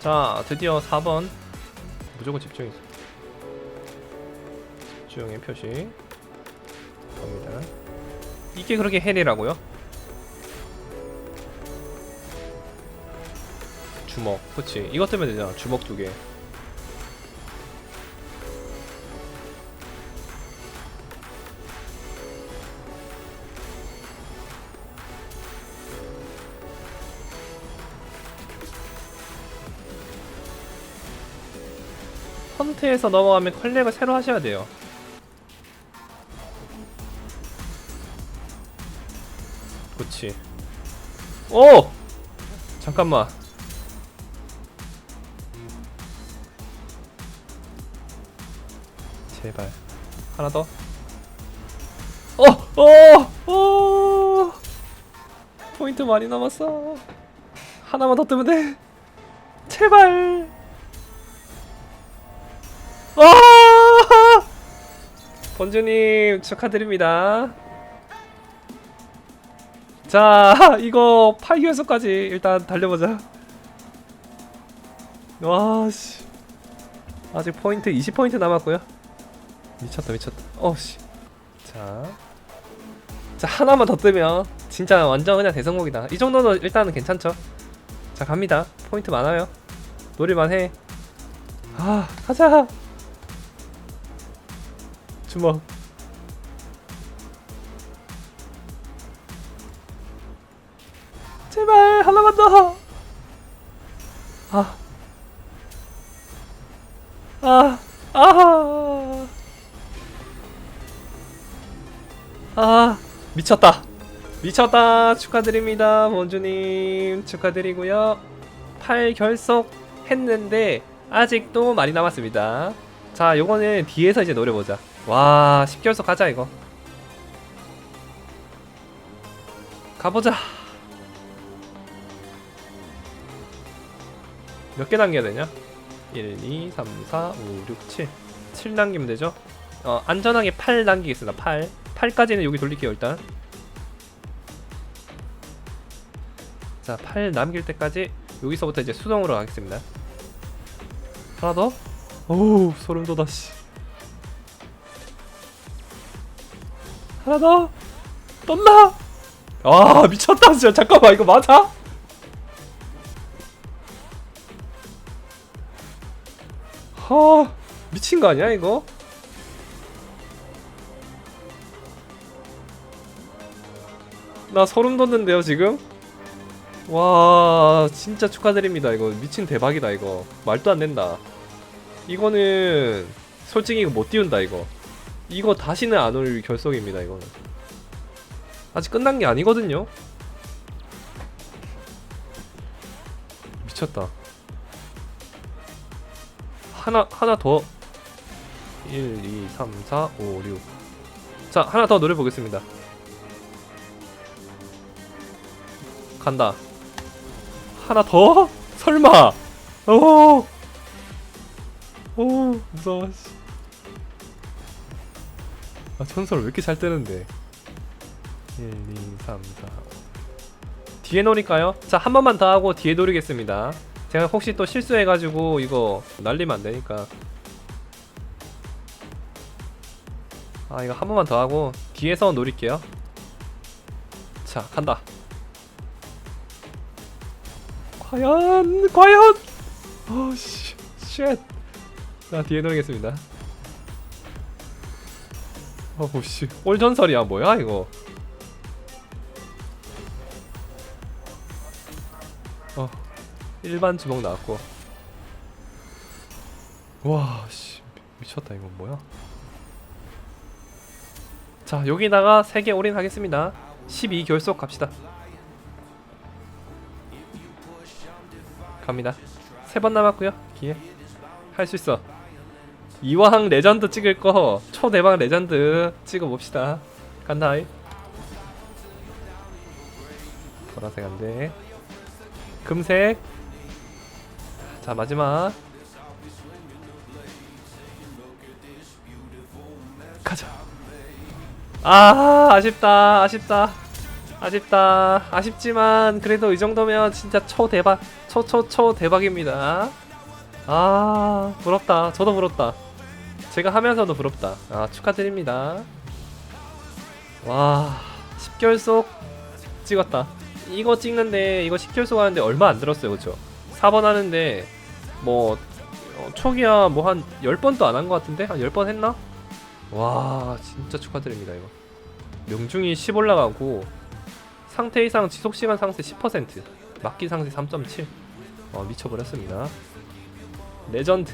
자 드디어 4번. 무조건 집중이 집중의 표시. 갑니다. 이게 그렇게 헬이라고요? 주먹 그치. 이것 때문에 되잖아 주먹 두개 헌트에서 넘어가면 컬렉을 새로 하셔야 돼요 그치 오! 잠깐만 제발 하나 더 어! 어! 어! 포인트 많이 남았어 하나만 더 뜨면 돼 제발 아! 번주님 축하드립니다. 자, 이거 8개월서까지 일단 달려보자. 와, 씨. 아직 포인트 20포인트 남았고요. 미쳤다, 미쳤다. 어, 씨. 자. 자, 하나만 더 뜨면 진짜 완전 그냥 대성공이다. 이 정도는 일단은 괜찮죠? 자, 갑니다. 포인트 많아요. 노릴만 해. 아, 가자. 주먹. 제발 하나만 더. 아. 아. 아. 아. 미쳤다. 미쳤다. 축하드립니다. 원주님. 축하드리고요. 8 결속 했는데 아직도 많이 남았습니다. 자, 요거는 뒤에서 이제 노려보자. 와, 10결석 가자, 이거. 가보자. 몇 개 남겨야 되냐? 1, 2, 3, 4, 5, 6, 7. 7 남기면 되죠? 어, 안전하게 8 남기겠습니다. 8. 8까지는 여기 돌릴게요, 일단. 자, 8 남길 때까지 여기서부터 이제 수동으로 가겠습니다. 하나 더? 어우, 소름 돋아, 씨. 하나 더 떴나? 아 미쳤다 진짜 잠깐만 이거 맞아? 하 미친 거 아니야 이거? 나 소름 돋는데요 지금? 와 진짜 축하드립니다 이거 미친 대박이다 이거 말도 안 된다 이거는 솔직히 이거 못 띄운다 이거. 이거 다시는 안 올 결석입니다 이거는. 아직 끝난 게 아니거든요? 미쳤다. 하나 하나 더. 1, 2, 3, 4, 5, 6 자, 하나 더 노려보겠습니다. 간다. 하나 더? 설마! 오, 오 무서워 씨. 아 전설 왜 이렇게 잘 뜨는데? 1, 2, 3, 4 뒤에 노릴까요? 자 한 번만 더 하고 뒤에 노리겠습니다. 제가 혹시 또 실수해가지고 이거 날리면 안 되니까. 아 이거 한 번만 더 하고 뒤에서 노릴게요. 자 간다. 과연 과연! 어씨 쉣 자 뒤에 노리겠습니다. 어우씨. 올전설이야 뭐야 이거. 어 일반 주먹 나왔고. 와씨. 미쳤다 이거 뭐야? 자 여기다가 3개 올인 하겠습니다. 12 결속 갑시다. 갑니다. 3번 남았고요. 기회. 할 수 있어 이왕 레전드 찍을 거 초대박 레전드 찍어봅시다. 간다이. 보라색 안돼. 금색. 자 마지막. 가자. 아 아쉽다 아쉽다. 아쉽다. 아쉽지만 그래도 이 정도면 진짜 초대박 초초초 대박입니다. 아 부럽다. 저도 부럽다. 제가 하면서도 부럽다. 아 축하드립니다. 와 10결속 찍었다. 이거 찍는데 이거 10결속 하는데 얼마 안 들었어요, 그렇죠? 4번 하는데 뭐 어, 초기야 뭐 한 10번도 안 한 것 같은데 한 10번 했나? 와 진짜 축하드립니다 이거. 명중이 10 올라가고 상태 이상 지속 시간 상세 10% 막기 상세 3.7 어, 미쳐버렸습니다. 레전드